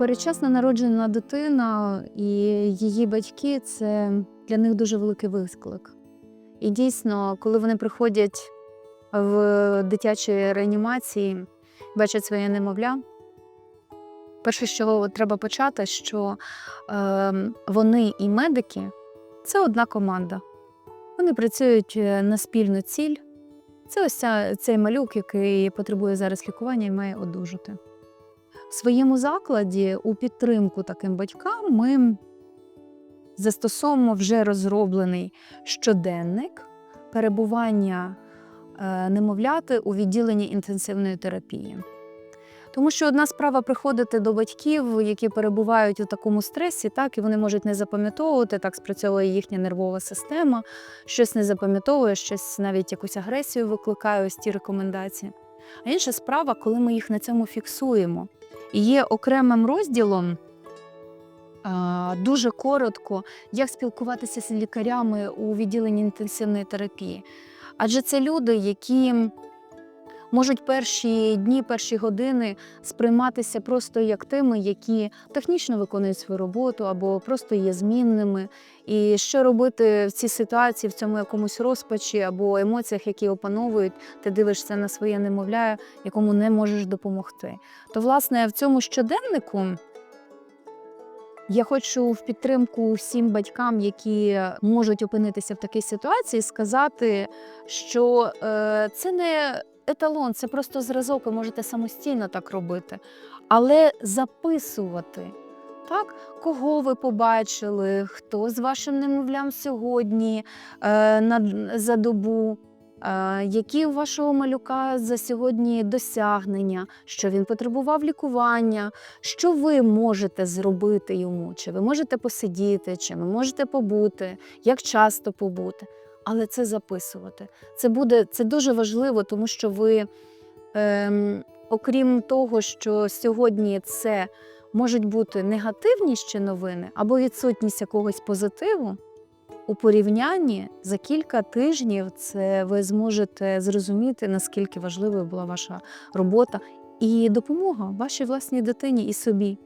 Передчасно народжена дитина і її батьки це для них дуже великий виклик. І дійсно, коли вони приходять в дитячі реанімації, бачать своє немовля. Перше, з чого треба почати, що е, вони і медики це одна команда. Вони працюють е, на спільну ціль. Це ось ця, цей малюк, який потребує зараз лікування і має одужати. В своєму закладі у підтримку таким батькам ми застосовуємо вже розроблений щоденник перебування е, немовляти у відділенні інтенсивної терапії. Тому що одна справа приходити до батьків, які перебувають у такому стресі, так і вони можуть не запам'ятовувати, так спрацьовує їхня нервова система, щось не запам'ятовує, щось навіть якусь агресію викликає ось ті рекомендації. А інша справа, коли ми їх на цьому фіксуємо. І є окремим розділом дуже коротко, як спілкуватися з лікарями у відділенні інтенсивної терапії. Адже це люди, які можуть перші дні, перші години сприйматися просто як тими, які технічно виконують свою роботу або просто є змінними. І що робити в цій ситуації, в цьому якомусь розпачі або емоціях, які опановують, ти дивишся на своє немовля, якому не можеш допомогти. То, власне, в цьому щоденнику. Я хочу в підтримку всім батькам, які можуть опинитися в такій ситуації, сказати, що е, це не еталон, це просто зразок, ви можете самостійно так робити, але записувати. Так, кого ви побачили, хто з вашим немовлям сьогодні е, на, за добу, е, які у вашого малюка за сьогодні досягнення, що він потребував лікування, що ви можете зробити йому, чи ви можете посидіти, чи ви можете побути, як часто побути. Але це записувати. Це буде це дуже важливо, тому що ви, ем, окрім того, що сьогодні це можуть бути негативні ще новини або відсутність якогось позитиву. У порівнянні за кілька тижнів це ви зможете зрозуміти, наскільки важливою була ваша робота і допомога вашій власній дитині і собі.